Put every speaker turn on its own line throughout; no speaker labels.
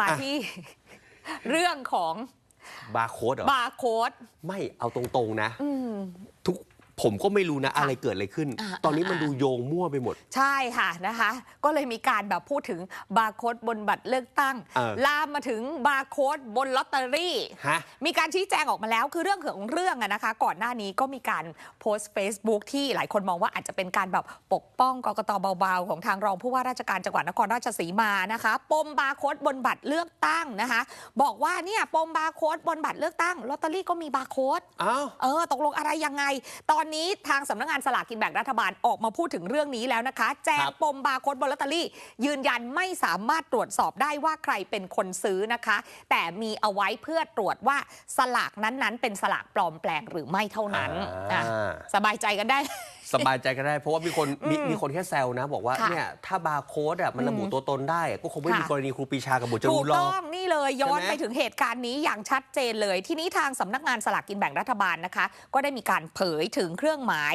มา
อะ
ที่เรื่องของ
บาร์โค้ดเหรอ
บาร์โค้ด
ไม่เอาตรงๆนะ
อืม
ทุก ผมก็ไม่รู้นะอะไรเกิดอะไรขึ้น
อ่า
ตอนนี้มัน
อ่า
ดูโยงมั่วไปหมด
ใช่ค่ะนะคะ ก็เลยมีการแบบพูดถึงบาร์โค้ดบนบัตรเลือกตั้ง
เออ
ลามมาถึงบาร์โค้ดบนลอตเตอรี่
ฮะ
มีการชี้แจงออกมาแล้วคือเรื่องของเรื่องอะนะคะ ก่อนหน้านี้ก็มีการโพสต์ Facebook ที่หลายคนมองว่าอาจจะเป็นการแบบปกป้องกกตเบาๆ ของทางรองผู้ว่าราชการจังหวัดนครราชสีมานะคะปมบาร์โค้ดบนบัตรเลือกตั้งนะคะ บอกว่าเนี่ยปมบาร์โค้ดบนบัตรเลือกตั้งลอตเตอรี่ก็มีบาร์โค้ด
อ้าว
เออตกลงอะไรยังไงตอนนี้ทางสำนักงานสลากกินแบ่งรัฐบาลออกมาพูดถึงเรื่องนี้แล้วนะคะ แจ้ง
ครับ
ปมบาร์โค้ดบนลอตเตอรี่ ยืนยันไม่สามารถตรวจสอบได้ว่าใครเป็นคนซื้อนะคะ แต่มีเอาไว้เพื่อตรวจว่าสลากนั้นๆ เป็นสลากปลอมแปลงหรือไม่เท่านั้น
อ่า
อะสบายใจกันได้
สบายใจก็ได้ เพราะว่ามีคนมี
อืม
มีคนแค่แซวนะ บอกว่า
ค่ะ
เนี่ยถ้าบาร์โค้ดอะมันระบุ
อืม
ตัวตนได้ก็คงไม่มี
ค่ะ
กรณีครูปรีชากับบุตรจ
ถู
รู
ก
นหรอ
ต้
ก
องนี่เลยย้อน
ใช่ไหม
ไปถึงเหตุการณ์นี้อย่างชัดเจนเลย ที่นี้ทางสำนักงานสลากกินแบ่งรัฐบาลนะคะ ก็ได้มีการเผยถึงเครื่องหมาย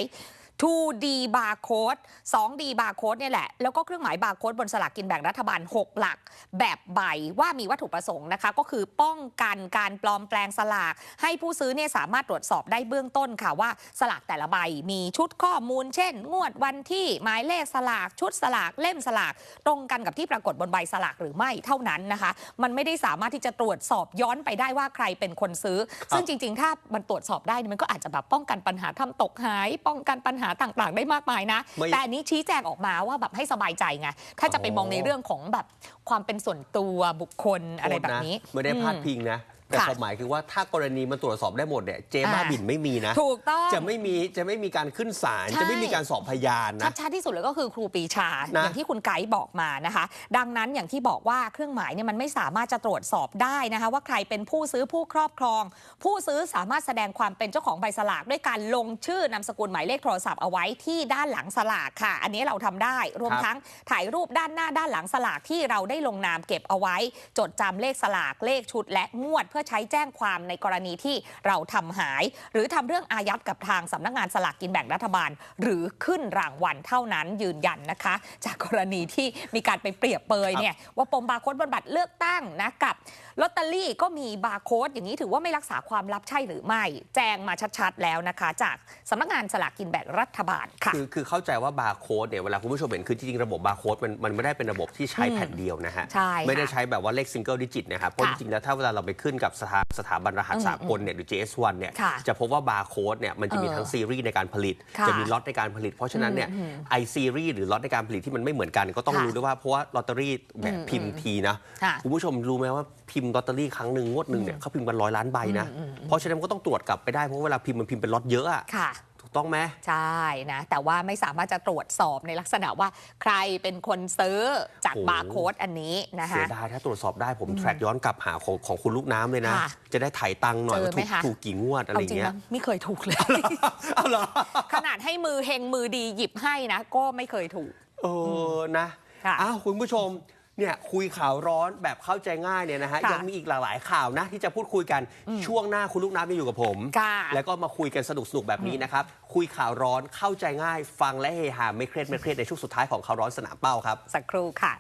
2D barcode 2D barcode เนี่ยแหละ แล้วก็เครื่องหมายบาร์โค้ดบนสลากกินแบ่งรัฐบาล 6 หลัก แบบใบว่ามีวัตถุประสงค์นะคะ ก็คือป้องกันการปลอมแปลงสลาก ให้ผู้ซื้อเนี่ยสามารถตรวจสอบได้เบื้องต้นค่ะว่าสลากแต่ละใบมีชุดข้อมูล เช่น งวดวันที่หมายเลขสลาก ชุดสลากเล่มสลาก ตรงกันกับที่ปรากฏบนใบสลากหรือไม่เท่านั้นนะคะ มันไม่ได้สามารถที่จะตรวจสอบย้อนไปได้ว่าใครเป็นคนซื้อ ซึ่งจริง ๆ ถ้ามันตรวจสอบได้เนี่ยมันก็อาจจะแบบป้องกันปัญหาทำตกหาย ป้องกันปัญหาต่างๆ ได้มากมายนะ
ไม่
แต่อันนี้ชี้แจงออกมาว่าแบบให้สบายใจไง ถ้าจะไปมองในเรื่องของแบบความเป็นส่วนตัวบุคคลอะไรแบบนี้
โทษะไม่ได้พาดพิงนะ แต่
ค่ะ
ความหมายคือว่าถ้ากรณีมันตรวจสอบได้หมดเนี่ยเจบ้า
อ่า
บินไม่มีนะ
ถูกต้อง
จะไม่มีจะไม่มีการขึ้นศาล
ใช่
จะไม่มีการสอบพยานนะ
ชัดๆที่สุดเลยก็คือครูปรีชา
นะ
อย่างที่คุณไกด์บอกมานะคะ ดังนั้นอย่างที่บอกว่าเครื่องหมายเนี่ยมันไม่สามารถจะตรวจสอบได้นะคะ ว่าใครเป็นผู้ซื้อผู้ครอบครอง ผู้ซื้อสามารถแสดงความเป็นเจ้าของใบสลากด้วยการลงชื่อนามสกุลหมายเลขโทรศัพท์เอาไว้ที่ด้านหลังสลากค่ะ อันนี้เราทำได้รวม
ครับ
ทั้งถ่ายรูปด้านหน้าด้านหลังสลากที่เราได้ลงนามเก็บเอาไว้ จดจำเลขสลากเลขชุดและงวดเพื่อใช้แจ้งความในกรณีที่เราทำหาย หรือทำเรื่องอายัดกับทางสำนักงานสลากกินแบ่งรัฐบาล หรือขึ้นรางวัลเท่านั้นยืนยันนะคะ จากกรณีที่มีการไปเปรียบเปยเนี่ยว่าปมบาร์โค้ดบนบัตรเลือกตั้งนะกับลอตเตอรี่ก็มีบาร์โค้ดอย่างนี้ถือว่าไม่รักษาความลับใช่หรือไม่ แจ้งมาชัดๆแล้วนะคะ จากสำนักงานสลากกินแบ่งรัฐบาลค่ะ
คือคือเข้าใจว่าบาร์โค้ดเนี่ยเวลาคุณผู้ชมเห็นคือจริงๆระบบบาร์โค้ดมันมันไม่ได้เป็นระบบที่ใช้
อืม
แผ่นเดียวนะฮะ
ใช่ค่ะ
ไม่ได้ใช้แบบว่าเลขซิงเกิลดิจิตนะครับเพราะจ
ค่ะ
ริงๆแล้วถ้าเวลาเราไปขึ้นกับสถาสถาบันรหัส
อืม
สากลเนี่ยหรือ JS1 เนี่ย
ค่ะ
จะพบว่าบาร์โค้ดเนี่ยมันจะมี
เออ
ทั้งซีรีส์ในการผลิต
ค่ะ
จะมีล็อตในการผลิต เพราะฉะนั้นเนี่ย
อืม
ไอซีรีส์หรือล็อตในการผลิตที่มันไม่เหมือนกันก็ต้อง
ค่ะ
รู้ด้วยว่าเพราะว่าลอตเตอรี่แบบ
อืม
พิมพ์ทีนะ
ค่ะ
คุณผู้ชมรู้ไหมว่าพิมพ์ลอตเตอรี่ครั้งหนึ่งงวดหนึ่งเนี่ยเขาพิมพ์กันร้อยล้านใบนะ
อืมอืม
เพราะฉะนั้นก็ต้องตรวจกลับไปได้เพราะเวลาพิมพ์มันพิมพ์เป็นล็อตเยอะอะ
ค่ะ
ถูก ต้องไหม
ใช่นะแต่ว่าไม่สามารถจะตรวจสอบในลักษณะว่าใครเป็นคนซื้อจาก
โอ้
บาร์โค้ดอันนี้นะ
เสี
คะ
ยดายถ้าตรวจสอบได้ผมแทร็กย้อนกลับหาของของคุณลูกน้ำเลยนะ
ค่ะ
จะได้ถ่ายตังค์หน่อย
เจอ
ว่า
ไหม
ถูก
คะ
ถูกกี่งวดอะไร
เอาจริง
เงี้ย
นะไม่เคยถูกเลย
เอาเหรอ
ขนาดให้มือเฮงมือดีหยิบให้นะ ก็ไม่เคยถูก
เออนะ
ค่ะ
อ้าวคุณผู้ชม เนี่ยคุยข่าวร้อนแบบเข้าใจง่ายเนี่ยนะฮะ
ค่ะ
ยังมีอีกหลากหลายข่าวนะ ที่จะพูดคุยกันช่วงหน้าคุณลูกน้ำจะอยู่กับผม
ค่ะ
แล้วก็มาคุยกันสนุกสนุกๆแบบนี้นะครับ คุยข่าวร้อนเข้าใจง่าย ฟังและเฮฮาไม่เครียดไม่เครียดในช่วงสุดท้ายของข่าวร้อนสนามเป้าครับ
สักครู่ค่ะ